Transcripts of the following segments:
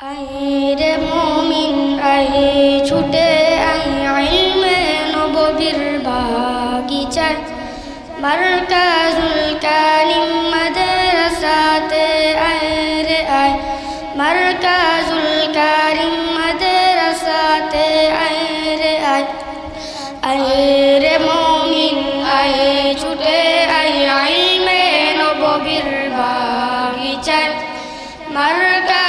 আইরে মমিন আহে ছুটে আই ইলমে নববীর বাগিচায় মারকাজুল কালিম মাদ্রাসাতে আইরে আয় মারকাজুল কালিম মাদ্রাসাতে আইরে আয় আইরে মমিন আহে ছুটে আই ইলমে নববীর বাগিচায় মারকাজুল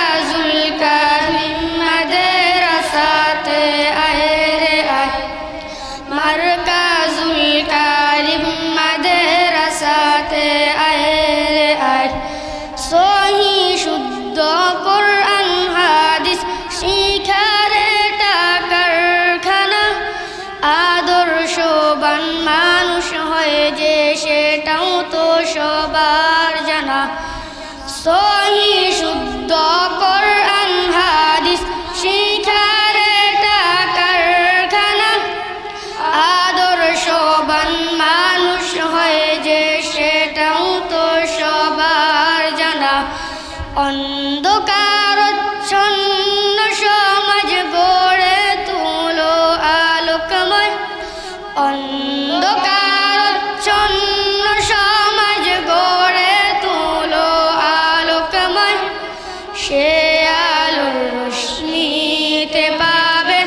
অন্ধকারচ্ছন্ন সমাজ গড়ে সে রশ্মিতে পাবে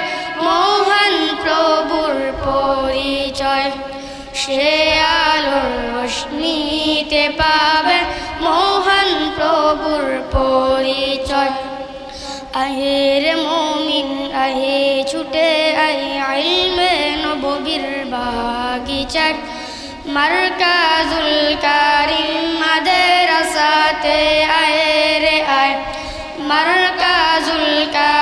মহান প্রভুর পরিচয়। সে রশ্মিতে পাবে মহান প্রভুর পরিচয়। আহের মমিন, আহে বাগিচায় মারকাজুল কারিম মাদ্রাসাতে আয়েরে আয়। মারকাজুল কারিম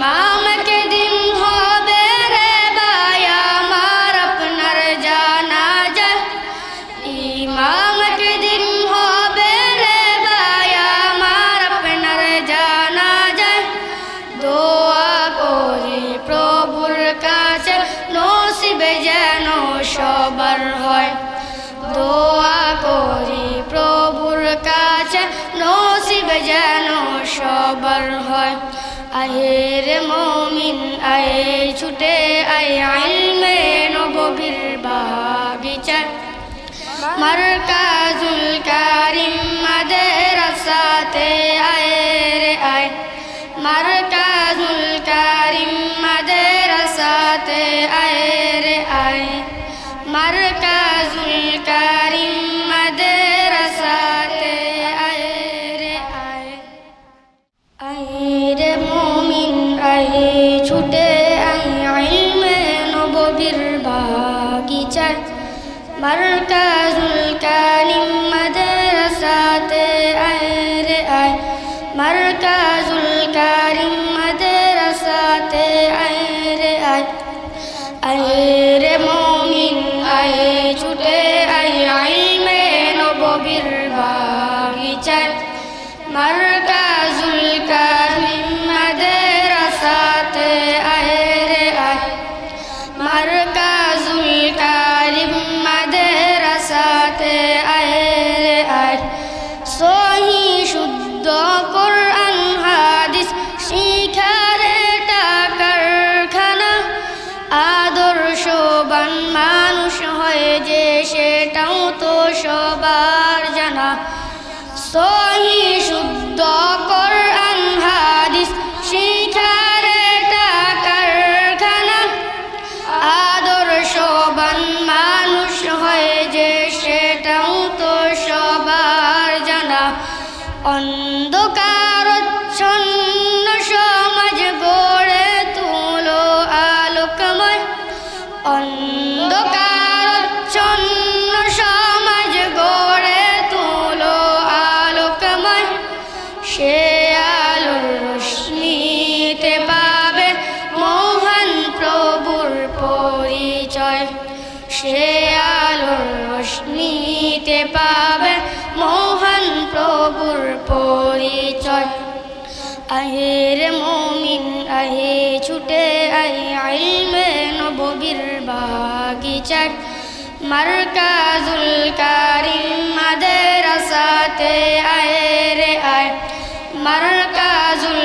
ইমামকে দিন হবে রে ভাই, আমার আপনার জানা যায়। ইমামকে দিন হবে রে ভাই, আমার আপনার জানা যায়। দোয়া করি প্রভুর কাছে, নসিবে যেন সবার হয়। দোয়া করি প্রভুর কাছে, নসিবে যেন সবার হয়। আহের মমিন, আয়ে ছুটে, আয় আইলমে নববীর বাগিচায় মারকাজুল কারিম মাদ্রাসাতে আয়েরে আয় মারকাজুল কারিম মাদ্রাসাতে আয়েরে আয়। মারকাজুল কারিম ছুটে আই ইলমে নববীর বাগিচায় মারকাজুল কালিম মাদ্রাসাতে আয়রে আয়। মারকাজুল কালিম মাদ্রাসাতে আয়রে আয়। আয়রে মমিন, আয়ে ছুটে আই ইলমে নববীর বাগিচায় মারকাজুল সেটাও তো সবার জানা। সহি শুদ্ধ কোরআন, হাদিস মানুষ যে সেটাও তো সবার জানা। অন্ধকারচ্ছন্ন সমাজ গড়ে তুলো আলোকময়। অন্ধকারচ্ছন্ন সে আলোর রশ্মিতে পাবে মোহন প্রভুর পরিচয়। আহে রে মমিন, আহে ছুটে আই আইলমে নববীর বাগিচার মারকাজুল কারিম মাদেরাসাতে আয়ে রে আয়। মারকাজুল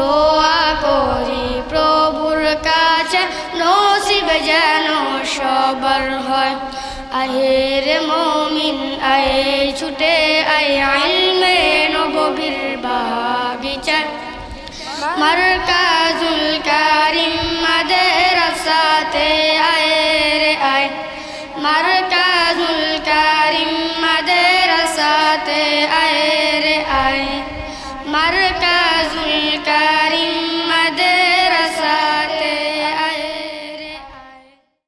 দোয়া করি প্রভুর কাছে নসিবে যেন সবার হয়। আহের মমিন, আয়ে ছুটে, আয় আইলমে নববীর বাগিচায় মার্কাজুল কারিম মাদ্রাসাতে আয় রে আয়। মার্কাজুল কারিম মাদ্রাসাতে আয় রে আয়। مرتاز الكريم